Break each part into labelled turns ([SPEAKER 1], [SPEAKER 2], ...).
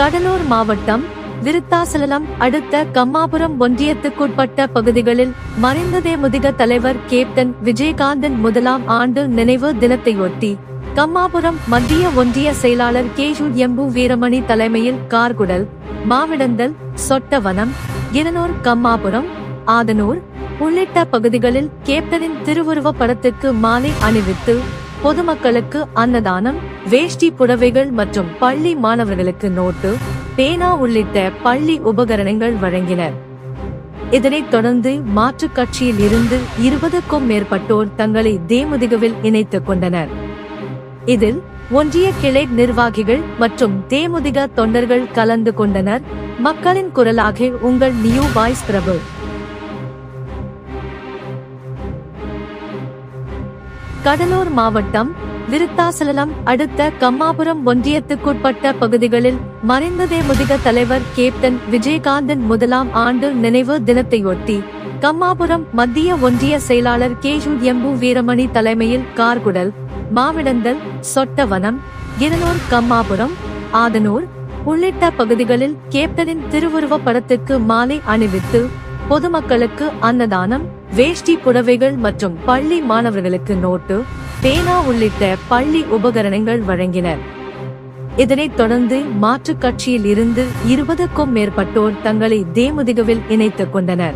[SPEAKER 1] கடலூர் மாவட்டம் விருத்தாசலம் அடுத்த கம்மாபுரம் ஒன்றியத்துக்குட்பட்ட பகுதிகளில் மறைந்த தேமுதிக தலைவர் கேப்டன் விஜயகாந்தன் முதலாம் ஆண்டு நினைவு தினத்தையொட்டி கம்மாபுரம் மத்திய ஒன்றிய செயலாளர் கேஷு எம்பு வீரமணி தலைமையில் கார்குடல் மாவிடந்தல் சொட்டவனம் இருநூர் கம்மாபுரம் ஆதனூர் உள்ளிட்ட பகுதிகளில் கேப்டனின் திருவுருவ படத்துக்கு மாலை அணிவித்து பொதுமக்களுக்கு அன்னதானம் வேஷ்டி புடவைகள் மற்றும் பள்ளி மாணவர்களுக்கு நோட்டு பேனா உள்ளிட்ட பள்ளி உபகரணங்கள் வழங்கினர். இதனைத் தொடர்ந்து மாற்றுக் கட்சியில் இருந்து இருபதுக்கும் மேற்பட்டோர் தங்களை தேமுதிகவில் இணைத்துக் கொண்டனர். இதில் ஒன்றிய கிளை நிர்வாகிகள் மற்றும் தேமுதிக தொண்டர்கள் கலந்து கொண்டனர். மக்களின் குரலாக உங்கள் நியூ வாய்ஸ் பிரபு. கடலூர் மாவட்டம் விருத்தாசலம் அடுத்த கம்மாபுரம் ஒன்றியத்துக்குட்பட்ட பகுதிகளில் மறைந்த தேமுதிக தலைவர் கேப்டன் விஜயகாந்தன் முதலாம் ஆண்டு நினைவு தினத்தையொட்டி கம்மாபுரம் மத்திய ஒன்றிய செயலாளர் கேஷு எம்பு வீரமணி தலைமையில் கார்குடல் மாவிடந்தல் சொட்டவனம் இருநூர் கம்மாபுரம் ஆதனூர் உள்ளிட்ட பகுதிகளில் கேப்டனின் திருவுருவ படத்துக்கு மாலை அணிவித்து பொதுமக்களுக்கு அன்னதானம் வேஷ்டி புடவைகள் மற்றும் பள்ளி மாணவர்களுக்கு நோட்டு பேனா உள்ளிட்ட பள்ளி உபகரணங்கள் வழங்கினர் இதனைத் தொடர்ந்து மாற்றுக் கட்சியில் இருந்து இருபதுக்கும் மேற்பட்டோர் தங்களை தேமுதிகவில் இணைத்துக் கொண்டனர்.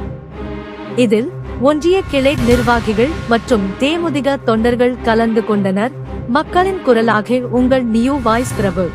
[SPEAKER 1] இதில் ஒன்றிய கிளை நிர்வாகிகள் மற்றும் தேமுதிக தொண்டர்கள் கலந்து கொண்டனர். மக்களின் குரலாக உங்கள் நியூ வாய்ஸ் பிரபு.